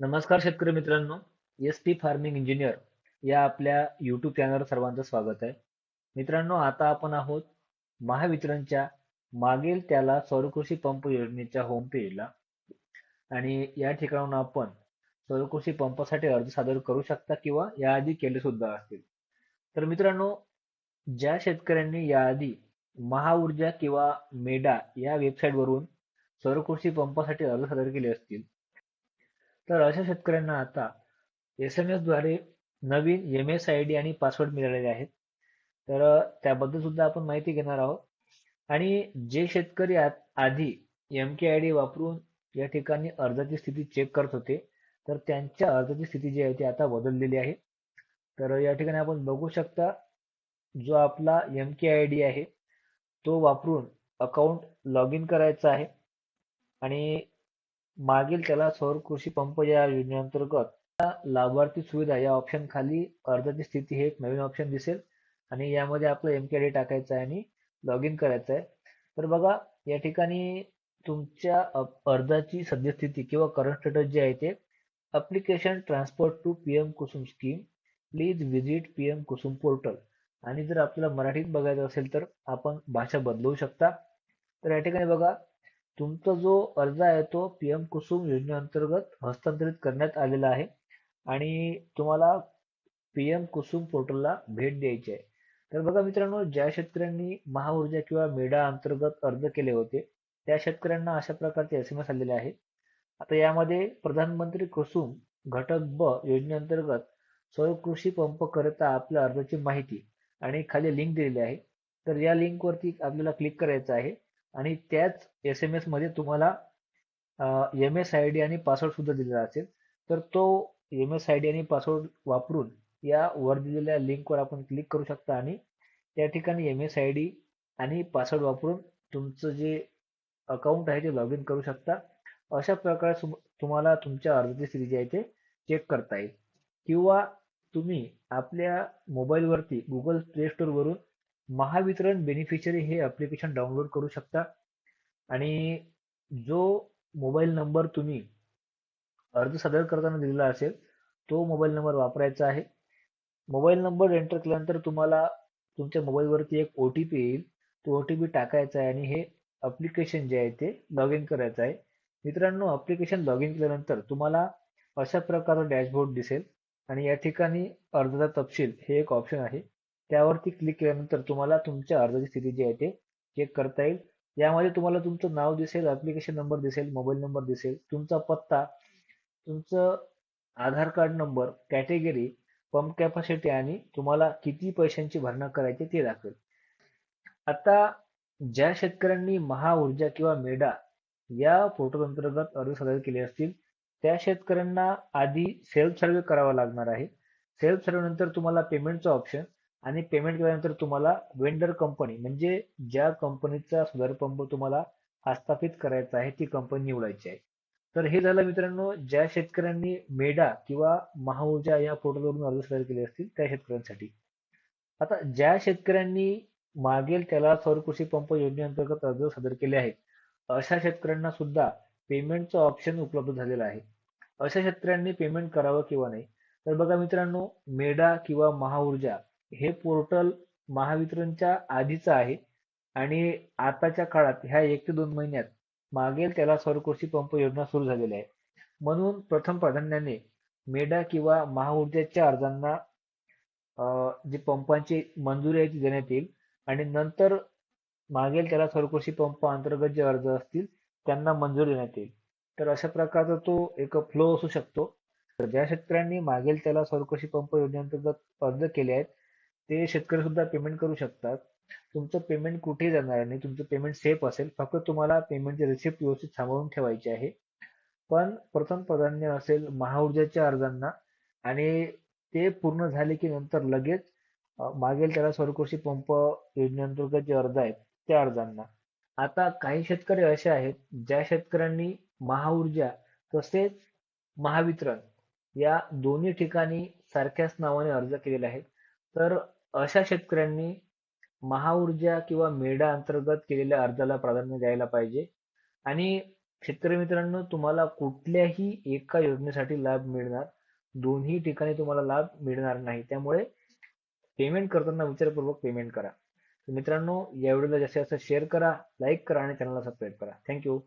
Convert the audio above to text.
नमस्कार शेतकरी मित्रांनो एस टी फार्मिंग इंजिनियर या आपल्या यूट्यूब चॅनलवर सर्वांचं स्वागत आहे. मित्रांनो आता आपण आहोत महावितरणच्या मागील त्याला सौरकृषी पंप योजनेच्या होम पेजला आणि या ठिकाणाहून आपण सौरकृषी पंपासाठी अर्ज सादर करू शकता किंवा याआधी केले सुद्धा असतील. तर मित्रांनो ज्या शेतकऱ्यांनी याआधी महाऊर्जा किंवा मेडा या वेबसाईट वरून सौरकृषी पंपासाठी अर्ज सादर केले असतील तर अशा शेतकऱ्यांना आता एस एम एसद्वारे नवीन एम एस आय डी आणि पासवर्ड मिळालेले आहेत. तर त्याबद्दल सुद्धा आपण माहिती घेणार आहोत. आणि जे शेतकरी आ- आधी एम के आय डी वापरून या ठिकाणी अर्जाची स्थिती चेक करत होते तर त्यांच्या अर्जाची स्थिती जी आहे ती आता बदललेली आहे. तर या ठिकाणी आपण बघू शकता जो आपला एम के आय डी आहे तो वापरून अकाउंट लॉग इन करायचा आहे. आणि मागील त्याला सौर कृषी पंप या योजनेअंतर्गत लाभार्थी सुविधा या ऑप्शन खाली अर्जाची स्थिती हे एक नवीन ऑप्शन दिसेल. आणि यामध्ये आपलं एम के डी टाकायचं आहे आणि लॉग इन करायचं आहे. तर बघा या ठिकाणी तुमच्या अर्जाची सद्यस्थिती किंवा करंट स्टेटस जे आहे ते application transport to P M Kusum scheme please visit P M Kusum portal आणि जर आपल्याला मराठीत बघायचं असेल तर आपण भाषा बदलवू शकता. तर या ठिकाणी बघा तुमचा जो अर्ज आहे तो पीएम कुसुम योजनेअंतर्गत हस्तांतरित करण्यात आलेला आहे आणि तुम्हाला पीएम कुसुम पोर्टलला भेट द्यायची आहे. तर बघा मित्रांनो ज्या शेतकऱ्यांनी महाऊर्जा किंवा मेडा अंतर्गत अर्ज केले होते त्या शेतकऱ्यांना अशा प्रकारचे एस एम एस आलेले आहे. आता यामध्ये प्रधानमंत्री कुसुम घटक ब योजनेअंतर्गत सौर कृषी पंप करता आपल्या अर्जाची माहिती आणि खाली लिंक दिलेली आहे. तर या लिंकवरती आपल्याला क्लिक करायचं आहे. आणि त्याच एस एम एसमध्ये तुम्हाला एम एस आय डी आणि पासवर्ड सुद्धा दिलेला असेल. तर तो एम एस आय डी आणि पासवर्ड वापरून या वर दिलेल्या लिंकवर आपण क्लिक करू शकता आणि त्या ठिकाणी एम एस आय डी आणि पासवर्ड वापरून तुमचं जे अकाउंट आहे ते लॉग इन करू शकता. अशा प्रकारे सुम- तुम्हाला तुमच्या अर्जाची स्थिती जी आहे ते चेक करता येईल. किंवा तुम्ही आपल्या मोबाईलवरती गुगल प्ले स्टोरवरून महावितरण बेनिफिशरी हे ॲप्लिकेशन डाउनलोड करू शकता. आणि जो मोबाईल नंबर तुम्ही अर्ज सादर करताना दिलेला असेल तो मोबाईल नंबर वापरायचा आहे. मोबाईल नंबर एंटर केल्यानंतर तुम्हाला तुमच्या मोबाईलवरती एक ओ टी पी येईल. तो ओ टी पी टाकायचा आहे आणि हे ॲप्लिकेशन जे आहे ते लॉग इन करायचं आहे. मित्रांनो ॲप्लिकेशन लॉग इन केल्यानंतर तुम्हाला अशा प्रकारचा डॅशबोर्ड दिसेल. आणि या ठिकाणी अर्जाचा तपशील हे एक ऑप्शन आहे. त्यावरती क्लिक केल्यानंतर तुम्हाला तुमच्या अर्जाची स्थिती जी आहे ते चेक करता येईल. यामध्ये तुम्हाला तुमचं नाव दिसेल ॲप्लिकेशन नंबर दिसेल मोबाईल नंबर दिसेल तुमचा पत्ता तुमचं Aadhaar card number category pump capacity आणि तुम्हाला किती पैशांची भरणा करायची ते दाखवेल. आता ज्या शेतकऱ्यांनी महाऊर्जा किंवा मेडा या पोर्टल अंतर्गत अर्ज सादर केले असतील त्या शेतकऱ्यांना आधी सेल्फ सर्व्हे करावा लागणार आहे. सेल्फ सर्व्हे नंतर तुम्हाला पेमेंटचं ऑप्शन आणि पेमेंट केल्यानंतर तुम्हाला वेंडर कंपनी म्हणजे ज्या कंपनीचा सोलर पंप तुम्हाला हस्तापित करायचा आहे ती कंपनी निवडायची आहे. तर हे झालं मित्रांनो ज्या शेतकऱ्यांनी मेडा किंवा महाऊर्जा या पोर्टलवरून अर्ज सादर केले असतील त्या शेतकऱ्यांसाठी. आता ज्या शेतकऱ्यांनी मागेल त्याला सौर कृषी पंप योजनेअंतर्गत अर्ज सादर केले आहेत अशा शेतकऱ्यांना सुद्धा पेमेंटचं ऑप्शन उपलब्ध झालेलं आहे. अशा शेतकऱ्यांनी पेमेंट करावं किंवा नाही? तर बघा मित्रांनो मेडा किंवा महाऊर्जा हे पोर्टल महावितरणच्या आधीचं आहे. आणि आताच्या काळात ह्या एक ते दोन महिन्यात मागेल त्याला सौर पंप योजना सुरू झालेली आहे. म्हणून प्रथम प्राधान्याने मेडा किंवा महाऊर्जेच्या अर्जांना जे जी पंपांची मंजुरी आहे ती देण्यात येईल. आणि नंतर मागेल त्याला सौर पंप अंतर्गत जे अर्ज असतील त्यांना मंजुरी देण्यात येईल. तर अशा प्रकारचा तो एक फ्लो असू शकतो. तर ज्या शेतकऱ्यांनी मागेल त्याला सौर पंप योजनेअंतर्गत अर्ज केले आहेत ते शेतकरी सुद्धा पेमेंट करू शकतात. तुमचं पेमेंट कुठे जाणार नाही. तुमचं पेमेंट सेफ असेल. फक्त तुम्हाला पेमेंटची रिसिप्ट व्यवस्थित सांभाळून ठेवायची आहे. पण प्रथम प्राधान्य असेल महाऊर्जाच्या अर्जांना. आणि ते पूर्ण झाले की नंतर लगेच मागेल त्याला सौरकृषी पंप योजनेअंतर्गत जे अर्ज आहेत त्या अर्जांना. आता काही शेतकरी असे आहेत ज्या शेतकऱ्यांनी महाऊर्जा तसेच महावितरण या दोन्ही ठिकाणी सारख्याच नावाने अर्ज केलेले आहेत. तर अशा शेतकऱ्यांनी महाऊर्जा किंवा मेडा अंतर्गत केलेल्या अर्जाला प्राधान्य द्यायला पाहिजे. आणि शेतकरी मित्रांनो तुम्हाला कुठल्याही एका योजनेसाठी लाभ मिळणार. दोन्ही ठिकाणी तुम्हाला लाभ मिळणार नाही. त्यामुळे पेमेंट करताना विचारपूर्वक पेमेंट करा. मित्रांनो या व्हिडिओला जास्तीत जास्त शेअर करा लाईक करा आणि चॅनलला सबस्क्राईब करा. थँक्यू